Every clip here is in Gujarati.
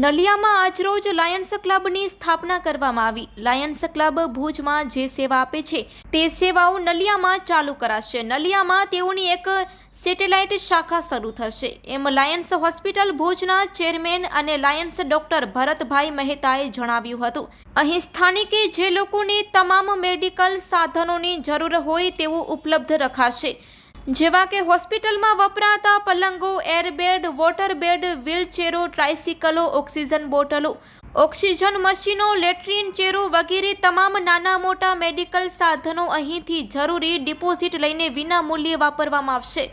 નલિયામાં આજરોજ લાયન્સ ક્લબની સ્થાપના કરવામાં આવી. લાયન્સ ક્લબ ભુજમાં જે સેવા આપે છે, તે સેવાઓ નલિયામાં ચાલુ કરાશે. નલિયામાં તેઓની એક સેટેલાઇટ શાખા શરૂ થશે. એમ લાયન્સ હોસ્પિટલ ભુજના ચેરમેન અને લાયન્સ ડોક્ટર ભરતભાઈ મહેતાએ જણાવ્યું હતું. અહીં સ્થાનિકે જે લોકોને તમામ મેડિકલ સાધનોની જરૂર હોય તેવું ઉપલબ્ધ રખાશે. જેવા કે હોસ્પિટલમાં વપરાતા પલંગો, એરબેડ વોટર બેડ વ્હીલચેરો, ટ્રાયસિકલો, ઓક્સિજન બોટલો, ઓક્સિજન મશીનો, લેટ્રિન ચેરો વગેરે તમામ નાના મોટા મેડિકલ સાધનો અહીંથી જરૂરી ડિપોઝિટ લઈને વિના મૂલ્યે વાપરવામાં આવશે.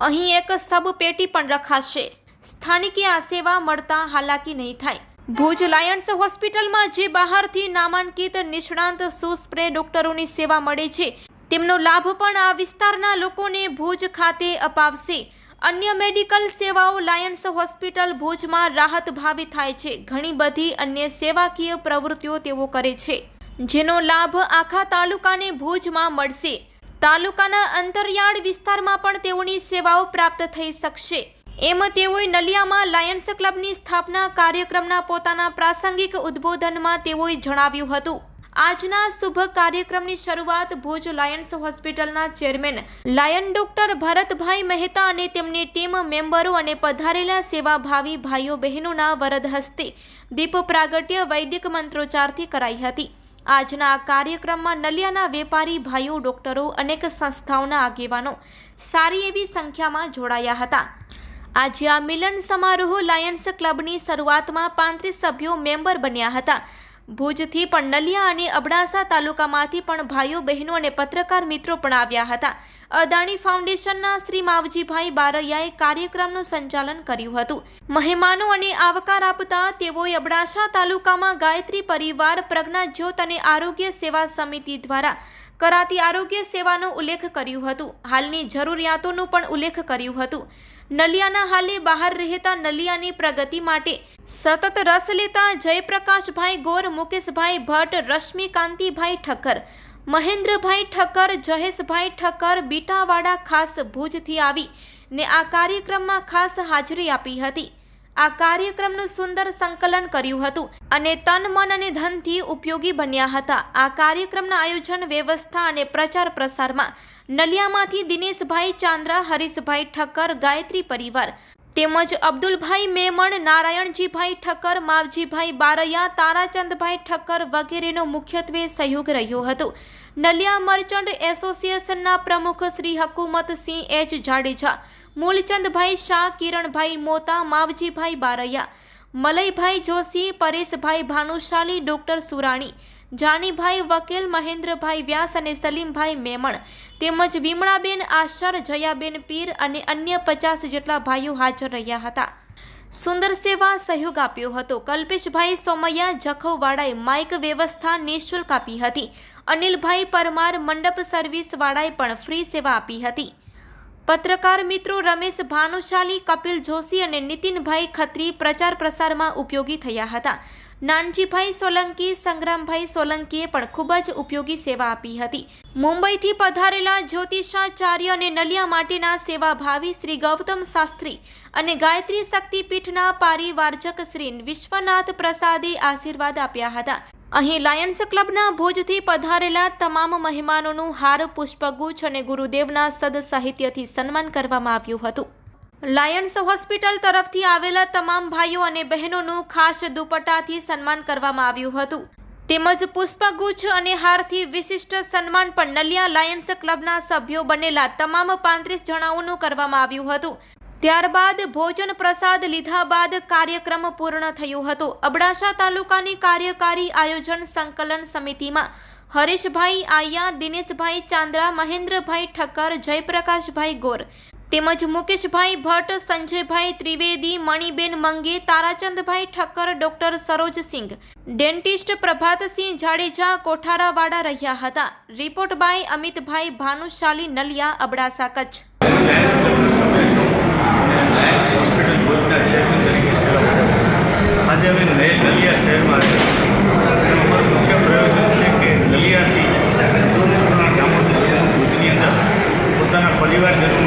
અહીં એક સબ પેટી પણ રખાશે. સ્થાનિકે આ સેવા મળતા હાલાકી નહીં થાય. ભુજ લાયન્સ હોસ્પિટલમાં જે બહારથી નામાંકિત નિષ્ણાંત સુસ્પ્રે ડોક્ટરોની સેવા મળે છે તેમનો લાભ પણ આ વિસ્તારના લોકોને ભુજ ખાતે અપાવશે. અન્ય મેડિકલ સેવાઓ લાયન્સ હોસ્પિટલ ભુજમાં રાહત ભાવે થાય છે. ઘણી બધી અન્ય સેવાકીય પ્રવૃત્તિઓ તેઓ કરે છે, જેનો લાભ આખા તાલુકાને ભુજમાં મળશે. તાલુકાના અંતરિયાળ વિસ્તારમાં પણ તેઓની સેવાઓ પ્રાપ્ત થઈ શકશે. એમ તેઓએ નલિયામાં લાયન્સ ક્લબની સ્થાપના કાર્યક્રમના પોતાના પ્રાસંગિક ઉદ્બોધનમાં તેઓએ જણાવ્યું હતું. આજના શુભ કાર્યક્રમની શરૂઆત ભુજ લાયન્સ હોસ્પિટલના chairman Lion doctor Bharatbhai Mehta અને તેમની ટીમ મેમ્બરો અને પધારેલા સેવાભાવી ભાઈઓ બહેનોના વરદ હસ્તે દીપ પ્રાગટ્ય વૈદિક મંત્રોચ્ચારથી કરાઈ હતી. આજના આ કાર્યક્રમમાં નલિયાના વેપારી ભાઈઓ, ડોક્ટરો, અનેક સંસ્થાઓના આગેવાનો સારી એવી સંખ્યામાં જોડાયા હતા. આજે આ મિલન સમારોહ લાયન્સ ક્લબની શરૂઆતમાં પાંત્રીસ સભ્યો મેમ્બર બન્યા હતા. ભુજથી પણ નલિયા અને અબડાસા તાલુકામાંથી પણ ભાઈઓ, બહેનો અને પત્રકાર મિત્રો પણ આવ્યા હતા. અદાણી ફાઉન્ડેશનના શ્રી માવજીભાઈ બારૈયાએ કાર્યક્રમનું સંચાલન કર્યું હતું. મહેમાનો અને આવકાર આપતા તેઓએ અબડાસા તાલુકામાં ગાયત્રી પરિવાર, પ્રજ્ઞા જ્યોત અને આરોગ્ય સેવા સમિતિ દ્વારા કરાતી આરોગ્ય સેવાનો ઉલ્લેખ કર્યું હતું. હાલની જરૂરિયાતોનો પણ ઉલ્લેખ કર્યું હતું. નલિયાના હાલે બહાર રહેતા નલિયાની પ્રગતિ માટે સતત રસ લેતા જયપ્રકાશભાઈ ગોર, મુકેશભાઈ ભટ્ટ, રશ્મિકાંતિભાઈ ઠક્કર, મહેન્દ્રભાઈ ઠક્કર જહેશભાઈ ઠક્કર, બીટાવાડા ખાસ ભુજથી આવી ને આ કાર્યક્રમમાં ખાસ હાજરી આપી હતી. આ કાર્યક્રમનું સુંદર સંકલન કર્યું હતું અને તન, મન અને ધનથી ઉપયોગી બન્યા હતા. આ કાર્યક્રમના આયોજન, વ્યવસ્થા અને પ્રચાર પ્રસારમાં નલિયામાંથી દિનેશભાઈ ચાંદ્રા, હરીશભાઈ ઠક્કર, ગાયત્રી પરિવાર તેમજ અબ્દુલભાઈ મેમણ, નારાયણજીભાઈ ઠક્કર, માવજીભાઈ બારૈયા, તારાચંદભાઈ ઠક્કર વગેરેનો મુખ્યત્વે સહયોગ રહ્યો હતો. નલિયા મર્ચન્ટ એસોસિએશનના પ્રમુખ શ્રી હકુમતસિંહ એચ જાડેજા મૂલચંદભાઈ શાહ, કિરણભાઈ મોતા, માવજીભાઈ બારૈયા, મલયભાઈ જોશી, પરેશભાઈ ભાનુશાલી, ડૉક્ટર સુરાણી, જાનીભાઈ વકીલ, મહેન્દ્રભાઈ વ્યાસ અને સલીમભાઈ મેમણ, તેમજ વિમળાબેન આશર, જયાબેન પીર અને અન્ય પચાસ જેટલા ભાઈઓ હાજર રહ્યા હતા. સુંદર સેવા સહયોગ આપ્યો હતો. કલ્પેશભાઈ સોમૈયા, જખૌવાળાએ માઇક વ્યવસ્થા નિઃશુલ્ક આપી હતી. અનિલભાઈ પરમાર મંડપ સર્વિસવાળાએ પણ ફ્રી સેવા આપી હતી. પત્રકાર મિત્રો રમેશ ભાનુશાલી, કપિલ જોશી અને નીતિનભાઈ ખત્રી પ્રચાર પ્રસારમાં ઉપયોગી થયા હતા. નાનજીભાઈ સોલંકી, સંગ્રામભાઈ સોલંકીએ પણ ખૂબ જ ઉપયોગી સેવા આપી હતી. મુંબઈથી પધારેલા જ્યોતિષાચાર્ય અને નલિયા માટેના સેવાભાવી શ્રી ગૌતમ શાસ્ત્રી અને ગાયત્રી શક્તિપીઠના પારિવાર્જક શ્રી વિશ્વનાથ પ્રસાદે આશીર્વાદ આપ્યા હતા. અહીં લાયન્સ ક્લબના ભુજથી પધારેલા તમામ મહેમાનોનું હાર, પુષ્પગુચ્છ અને ગુરુદેવના સદ સાહિત્યથી સન્માન કરવામાં આવ્યું હતું. લાયન્સ હોસ્પિટલ તરફથી આવેલા તમામ ભાઈઓ અને બહેનોનું ખાસ દુપટ્ટાથી સન્માન કરવામાં આવ્યું હતું. તેમજ પુષ્પગુચ્છ અને હારથી વિશિષ્ટ સન્માન પણ નલિયા લાયન્સ ક્લબના સભ્યો બનેલા તમામ પાંત્રીસ જણાઓનું કરવામાં આવ્યું હતું. ત્યારબાદ ભોજન પ્રસાદ લીધા બાદ કાર્યક્રમ પૂર્ણ થયો હતો. અબડાસા તાલુકાની કાર્યકારી આયોજન સંકલન સમિતિમાં હરીશભાઈ આયા, દિનેશભાઈ ચાંદ્રા, મહેન્દ્રભાઈ ઠક્કર, જયપ્રકાશભાઈ ગોર તેમજ મુકેશભાઈ ભટ્ટ, સંજયભાઈ ત્રિવેદી, મણિબેન મંગે, તારાચંદભાઈ ઠક્કર, ડોક્ટર સરોજસિંહ ડેન્ટિસ્ટ પ્રભાતસિંહ જાડેજા, કોઠારાવાડા રહ્યા હતા. Report by Amitbhai Bhanushali Naliya, Abdasa Kutch. Lions hospital ભુજના ચેરમેન તરીકે સેવા છું. આજે અમે નય નલિયા શહેરમાં આવ્યા અમારું મુખ્ય પ્રયોજન છે કે નલિયાથી ગામોથી ભુજની અંદર પોતાના પરિવારજનો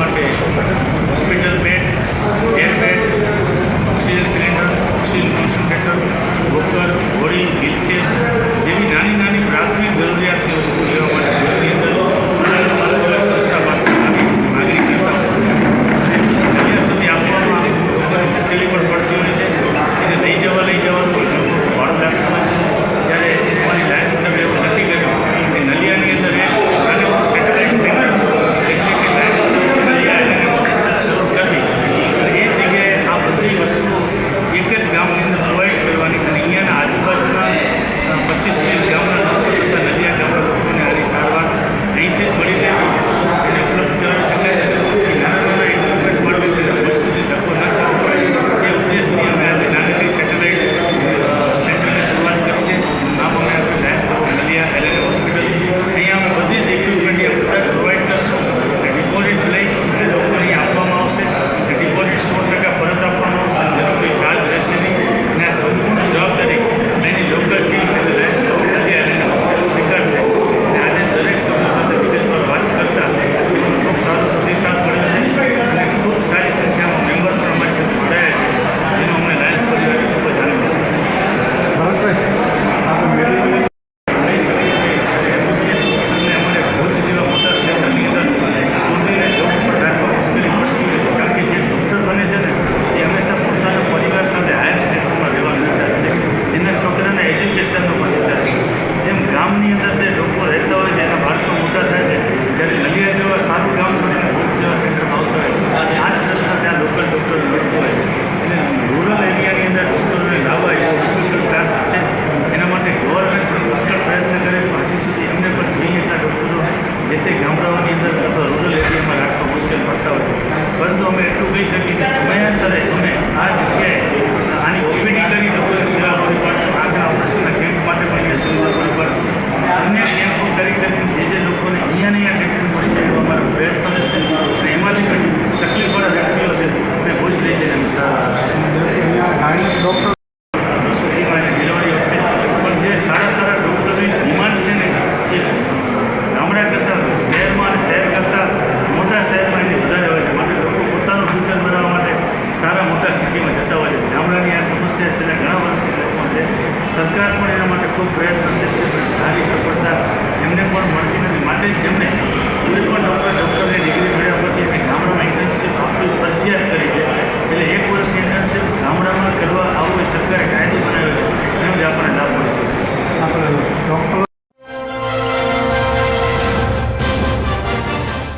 સરકાર પણ એના માટે ખૂબ પ્રયત્નશીલ છે, પણ સારી સફળતા એમને પણ મળતી નથી. માટે જ એમને કોઈ પણ ડૉક્ટર ડૉક્ટર